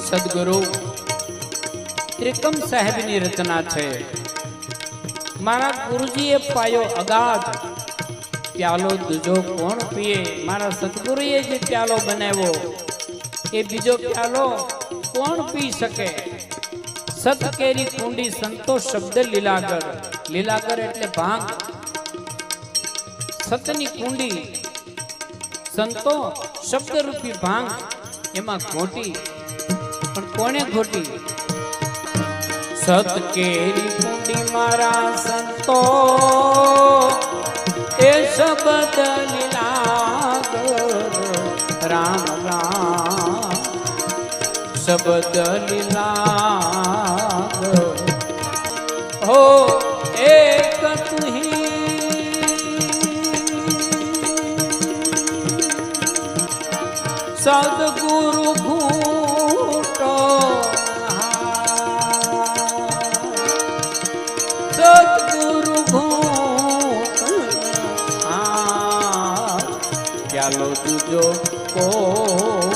સદગુરુ ત્રિકમ સાહેબની રચના છે મારા ગુરુજીએ પાયો અગાધ પ્યાલો દૂજો કોણ પીએ મારા સદગુરુએ જે પ્યાલો બનાવ્યો એ બીજો પ્યાલો કોણ પી શકે સત કેરી કુંડી સંતોષ શબ્દ લીલાગર લીલાગર એટલે ભાંગ સતની કુંડી સંતો શબ્દરૂપી ભાંગ એમાં ઘોટી પણ કોને ઘોટી સત કેરી કુંડી મારા સંતો એ શબ્દ લીલાગર રામ રામ શબ્દ લીલાગર હો એક તુહી સદગુરુ ઘૂટો ક્યાલો તુજો કો